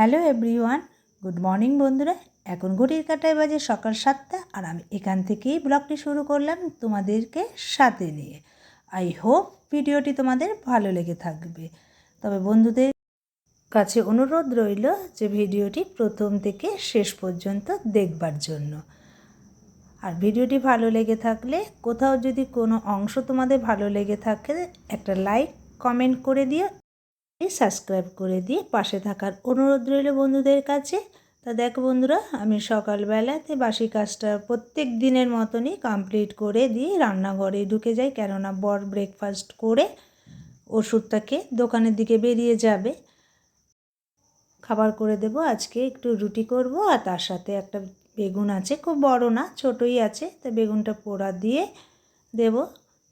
Hello everyone, good morning বন্ধুরা। এখন ঘড়ির কাটায় বাজে সকাল সাতটা আর আমি এখান থেকেই ব্লগটি শুরু করলাম তোমাদেরকে সাথে নিয়ে। আই হোপ ভিডিওটি তোমাদের ভালো লেগে থাকবে। তবে বন্ধুদের কাছে অনুরোধ রইল যে ভিডিওটি প্রথম থেকে শেষ পর্যন্ত দেখবার জন্য। আর ভিডিওটি ভালো লেগে থাকলে, কোথাও যদি কোনো অংশ তোমাদের ভালো লেগে থাকে, একটা লাইক, কমেন্ট করে দিও সাবস্ক্রাইব করে দিয়ে পাশে থাকার অনুরোধ রইল বন্ধুদের কাছে। তা দেখো বন্ধুরা, আমি সকালবেলাতে বাসি কাজটা প্রত্যেক দিনের মতনই কমপ্লিট করে দিয়ে রান্নাঘরে ঢুকে যাই, কেননা বর ব্রেকফাস্ট করে ওষুধটাকে দোকানের দিকে বেরিয়ে যাবে। খাবার করে দেব, আজকে একটু রুটি করব, আর তার সাথে একটা বেগুন আছে, খুব বড় না, ছোটই আছে, তা বেগুনটা পোড়া দিয়ে দেব,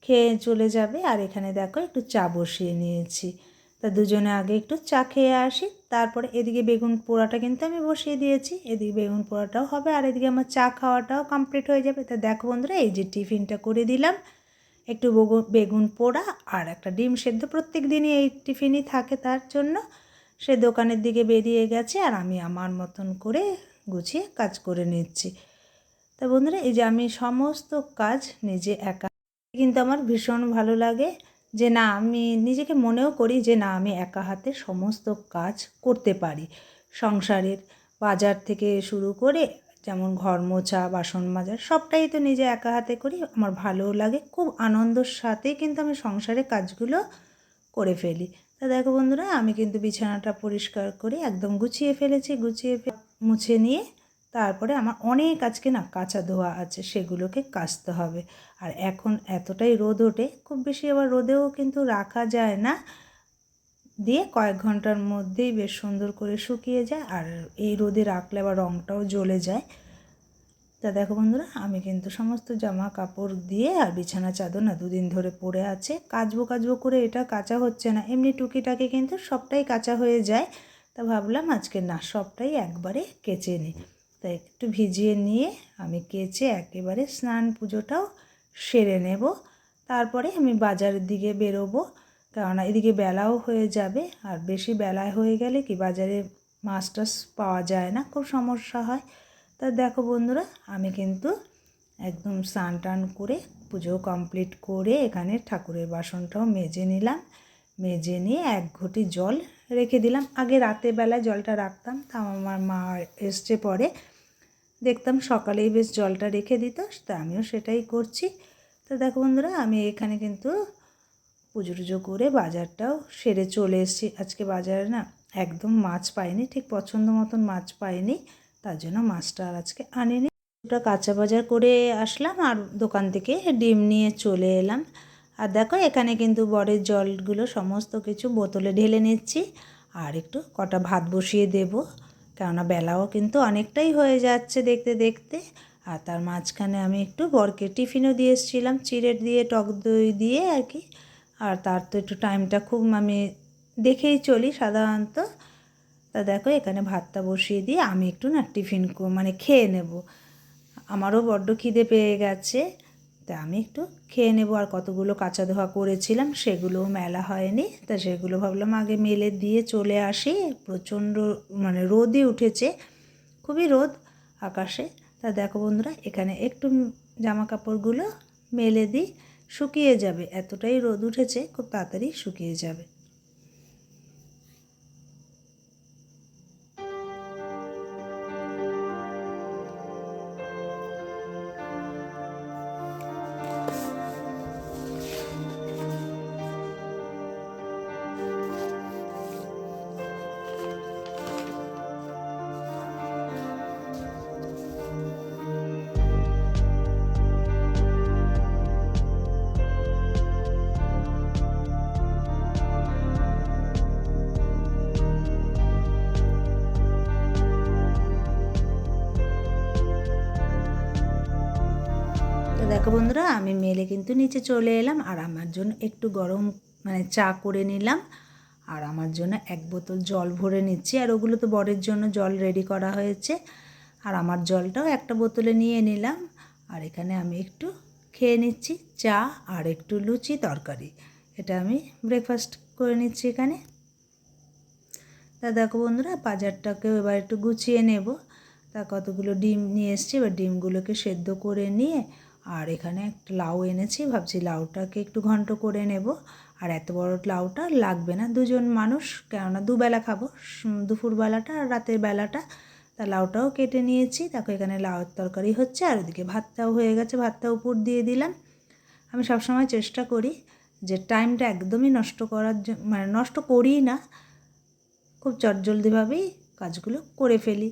খেয়ে চলে যাবে। আর এখানে দেখো একটু চা বসিয়ে নিয়েছি। তা দুজনে আগে একটু চা খেয়ে আসি, তারপরে এদিকে বেগুন পোড়াটা কিন্তু আমি বসিয়ে দিয়েছি, এদিকে বেগুন পোড়াটাও হবে আর এদিকে আমার চা খাওয়াটাও কমপ্লিট হয়ে যাবে। তা দেখো বন্ধুরা, এই যে টিফিনটা করে দিলাম, একটু বেগুন পোড়া আর একটা ডিম সেদ্ধ। প্রত্যেক দিনই এই টিফিনই থাকে তার জন্য। সে দোকানের দিকে বেরিয়ে গেছে আর আমি আমার মতন করে গুছিয়ে কাজ করে নিচ্ছি। তা বন্ধুরা, এই যে আমি সমস্ত কাজ নিজে একা, কিন্তু আমার ভীষণ ভালো লাগে। যে না, আমি নিজেকে মনেও করি যে না, আমি একা হাতে সমস্ত কাজ করতে পারি। সংসারের বাজার থেকে শুরু করে যেমন ঘর মোছা, বাসন মাজার সবটাই তো নিজে একা হাতে করি। আমার ভালোও লাগে, খুব আনন্দর সাথে কিন্তু আমি সংসারের কাজগুলো করে ফেলি। তা দেখো বন্ধুরা, আমি কিন্তু বিছানাটা পরিষ্কার করে একদম গুছিয়ে ফেলেছি, গুছিয়ে মুছে নিয়ে তারপরে আমার অনেক আজকে না কাঁচা ধোয়া আছে, সেগুলোকে কাচতে হবে। আর এখন এতটাই রোদ ওঠে, খুব বেশি আবার রোদেও কিন্তু রাখা যায় না। দিয়ে কয়েক ঘণ্টার মধ্যেই বেশ সুন্দর করে শুকিয়ে যায়, আর এই রোদে রাখলে আবার রঙটাও জ্বলে যায়। তা দেখো বন্ধুরা, আমি কিন্তু সমস্ত জামা কাপড় দিয়ে আর বিছানা চাদর না দুদিন ধরে পড়ে আছে। কাচবো কাচবো করে এটা কাঁচা হচ্ছে না। এমনি টুকিটাকে কিন্তু সবটাই কাঁচা হয়ে যায়। তা ভাবলাম আজকে না সবটাই একবারে কেচে নিই। তাই একটু ভিজিয়ে নিয়ে আমি কেচে একেবারে স্নান পুজোটাও সেরে নেব। তারপরে আমি বাজারের দিকে বেরোবো, কেননা এদিকে বেলাও হয়ে যাবে। আর বেশি বেলায় হয়ে গেলে কি বাজারে মাছ টাছ পাওয়া যায় না, খুব সমস্যা হয়। তা দেখো বন্ধুরা, আমি কিন্তু একদম স্নান টান করে পুজো কমপ্লিট করে এখানে ঠাকুরের বাসনটাও মেজে নিলাম। মেজে নিয়ে এক ঘটি জল রেখে দিলাম। আগে রাতে বেলায় জলটা রাখতাম তা আমার মা এসছে পরে। দেখতাম সকালেই বেশ জলটা রেখে দিত, তা আমিও সেটাই করছি। তো দেখো বন্ধুরা, আমি এখানে কিন্তু পুজো টুজো করে বাজারটাও সেরে চলে এসেছি। আজকে বাজারে না একদম মাছ পাইনি, ঠিক পছন্দ মতন মাছ পাইনি, তার জন্য মাছটা আর আজকে আনিনি। ওটা কাঁচা বাজার করে আসলাম আর দোকান থেকে ডিম নিয়ে চলে এলাম। আর দেখো, এখানে কিন্তু বরের জলগুলো সমস্ত কিছু বোতলে ঢেলে নিচ্ছি, আর একটু কটা ভাত বসিয়ে দেব। কেননা বেলাও কিন্তু অনেকটাই হয়ে যাচ্ছে দেখতে দেখতে। আর তার মাঝখানে আমি একটু বরকে টিফিনও দিয়ে এসেছিলাম চিড়ের দিয়ে, টক দই দিয়ে আর কি। আর তার তো একটু টাইমটা খুব আমি দেখেই চলি সাধারণত। তা দেখো এখানে ভাতটা বসিয়ে দিয়ে আমি একটু না টিফিন মানে খেয়ে নেব। আমারও বড্ড খিদে পেয়ে গেছে। তা আমি একটু খেয়ে নেব। আর কতগুলো কাঁচা ধোয়া করেছিলাম সেগুলোও মেলা হয়নি। তা সেগুলো ভাবলাম আগে মেলে দিয়ে চলে আসি। প্রচণ্ড মানে রোদই উঠেছে, খুবই রোদ আকাশে। তা দেখো বন্ধুরা, এখানে একটু জামা কাপড়গুলো মেলে দিই, শুকিয়ে যাবে। এতটাই রোদ উঠেছে, খুব তাড়াতাড়ি শুকিয়ে যাবে। দেখো বন্ধুরা, আমি মেলে কিন্তু নিচে চলে এলাম আর আমার জন্য একটু গরম মানে চা করে নিলাম আর আমার জন্য এক বোতল জল ভরে নিচ্ছি আর ওগুলো তো বরের জন্য জল রেডি করা হয়েছে আর আমার জলটাও একটা বোতলে নিয়ে নিলাম আর এখানে আমি একটু খেয়ে নিচ্ছি চা আর একটু লুচি তরকারি। এটা আমি ব্রেকফাস্ট করে নিচ্ছি এখানে। তা দেখো বন্ধুরা, বাজারটাকেও এবার একটু গুছিয়ে নেব। তা কতগুলো ডিম নিয়ে এসেছি, এবার ডিমগুলোকে সেদ্ধ করে নিয়ে আর এখানে একটা লাউ এনেছি, ভাবছি লাউটাকে একটু ঘন্ট করে নেব। আর এত বড় লাউটা লাগবে না, দুজন মানুষ, কেননা দুবেলা খাব। দুপুরবেলাটা আর রাতের বেলাটা। তা লাউটাও কেটে নিয়েছি, দেখো এখানে লাউয়ের তরকারি হচ্ছে, আর ওদিকে ভাতটাও হয়ে গেছে ভাতটা উপর দিয়ে দিলাম। আমি সবসময় চেষ্টা করি যে টাইমটা একদমই নষ্ট করার মানে নষ্ট করি না, খুব চটজলদিভাবেই কাজগুলো করে ফেলি।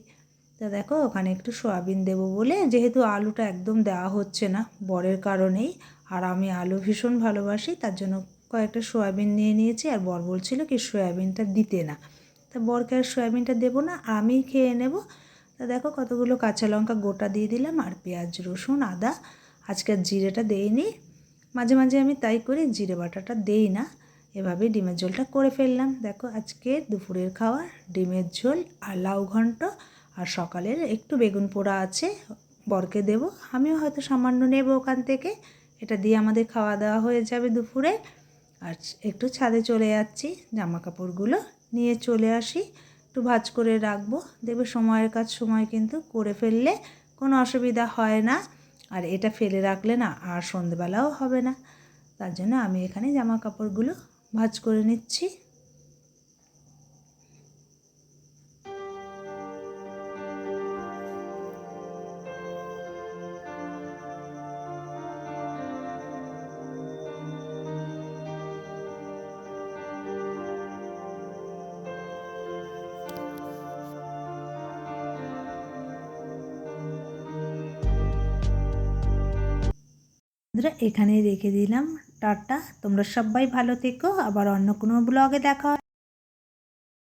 তা দেখো, ওখানে একটু সয়াবিন দেবো বলে যেহেতু আলুটা একদম দেওয়া হচ্ছে না বরের কারণেই, আর আমি আলু ভীষণ ভালোবাসি, তার জন্য কয়েকটা সয়াবিন নিয়ে নিয়েছি, আর বর বলছিল কি সয়াবিনটা দিতে না। তা বরকে আর সয়াবিনটা দেবো না, আমি খেয়ে নেব। তা দেখো, কতগুলো কাঁচা লঙ্কা গোটা দিয়ে দিলাম, আর পেঁয়াজ, রসুন, আদা, আজকে আর জিরেটা দেইনি। মাঝে মাঝে আমি তাই করি, জিরে বাটাটা দেই না এভাবেই ডিমের ঝোলটা করে ফেললাম। দেখো, আজকে দুপুরের খাওয়ার ডিমের ঝোল আর লাউ ঘন্ট। আর সকালের একটু বেগুন পোড়া আছে, বরকে দেব। আমিও হয়তো সামান্য নেব ওখান থেকে। এটা দিয়ে আমাদের খাওয়া দাওয়া হয়ে যাবে দুপুরে। আর একটু ছাদে চলে যাচ্ছি জামা কাপড়গুলো নিয়ে চলে আসি। একটু ভাজ করে রাখব। দেখবে সময়ের কাজ, সময় কিন্তু করে ফেললে কোনো অসুবিধা হয় না। আর এটা ফেলে রাখলে না আর সন্ধেবেলাও হবে না। তার জন্য আমি এখানে জামা কাপড়গুলো ভাজ করে নিচ্ছি। বন্ধুরা এখানেই রেখে দিলাম। টাটা। তোমরা সবাই ভালো থেকো। আবার অন্য কোনো ব্লগে দেখা।